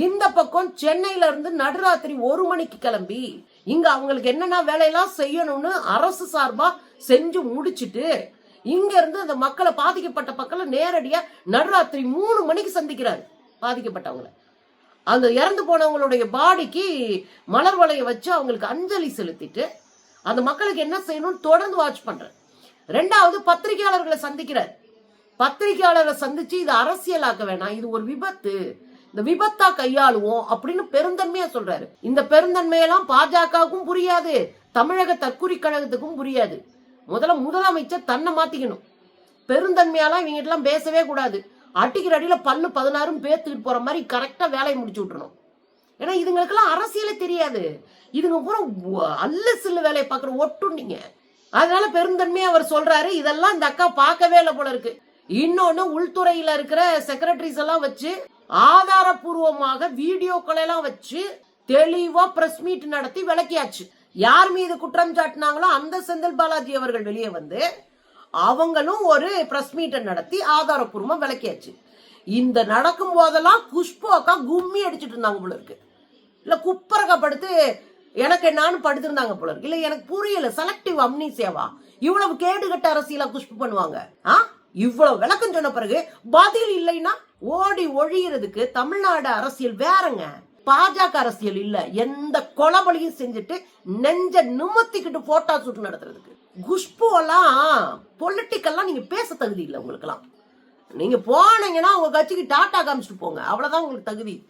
இந்த பக்கம் சென்னையில இருந்து நடுராத்திரி ஒரு மணிக்கு கிளம்பி இங்க அவங்களுக்கு என்னென்ன வேலையெல்லாம் செய்யணும்னு அரசு சார்பா செஞ்சு முடிச்சுட்டு இங்க இருந்து அந்த மக்களை பாதிக்கப்பட்ட மக்களை நேரடியா நடுராத்திரி மூணு மணிக்கு சந்திக்கிறாரு பாதிக்கப்பட்டவங்களை. அந்த இறந்து போனவங்களுடைய பாடிக்கு மலர் வலையை வச்சு அவங்களுக்கு அஞ்சலி செலுத்திட்டு அந்த மக்களுக்கு என்ன செய்யணும்னு தொடர்ந்து வாட்ச் பண்றேன் ரெண்டாவது பத்திரிகையாளர்களை சந்திக்கிறார். பத்திரிகையாளரை சந்திச்சு இது அரசியலாக்க வேணாம் இது ஒரு விபத்து. இந்த விபத்தா கையாளுவோம் அப்படின்னு பெருந்தன்மையா சொல்றாரு. இந்த பெருந்தன்மையெல்லாம் பாஜகவுக்கும் புரியாது தமிழக தற்கூரி கழகத்துக்கும் புரியாது. முதல்ல முதலமைச்சர் தன்னை மாத்திக்கணும். பெருந்தன்மையாலாம் இவங்க எல்லாம் பேசவே கூடாது. அடிக்கிற அடியில பல்லு பதினாறும் பேத்துக்கிட்டு போற மாதிரி கரெக்டா வேலையை முடிச்சு விட்டுறணும். ஏன்னா இதுங்களுக்கெல்லாம் அரசியலே தெரியாது. இதுங்க பூரா ஒ- அல்ல சில்லு வேலையை பார்க்குற ஒட்டுண்டிங்க அதனால பெருந்தன்மையா அவர் சொல்றாரு இதெல்லாம் இந்த அக்கா பார்க்கவே இல்லை போல இருக்கு. இன்னொன்னு உள்துறையில இருக்கிற செக்ரட்டரிஸ் எல்லாம் வச்சு ஆதாரபூர்வமாக வீடியோக்களை எல்லாம் வச்சு தெளிவா பிரஸ் மீட் நடத்தி விளக்கியாச்சு. யார் மீது குற்றம் சாட்டினாங்களோ அந்த செந்தில் பாலாஜி அவர்கள் வெளியே வந்து அவங்களும் ஒரு பிரஸ் மீட்டை நடத்தி ஆதாரப்பூர்வமா விளக்கியாச்சு. இந்த நடக்கும் போதெல்லாம் குஷ்பு அக்கா கும்மி அடிச்சுட்டு இருந்தாங்க போல இருக்கு. இல்ல குப்பரக்கா படுத்து எனக்கு என்னான்னு படுத்திருந்தாங்க போல இருக்கு. இல்ல எனக்கு புரியல செலக்டிவ் சேவா இவ்வளவு கேடுகட்ட அரசியலா குஷ்பு பண்ணுவாங்க. ஆ? இவ்வளவு விளக்கம் சொன்ன பிறகு பதில் இல்லைன்னா ஓடி ஒழியறதுக்கு தமிழ்நாடு அரசியல் வேறங்க. பாஜக அரசியல் இல்ல. எந்த கொலபலியும் செஞ்சுட்டு நெஞ்ச நிமித்திக்கிட்டு போட்டோ ஷூட் நடத்துறதுக்கு. குஷ்பு எல்லாம் பொலிட்டிக்கல்லாம் நீங்க பேச தகுதி இல்லை உங்களுக்கெல்லாம். நீங்க போனீங்கன்னா உங்க கட்சிக்கு டாட்டா காமிச்சிட்டு போங்க. அவ்வளவுதான் உங்களுக்கு தகுதி.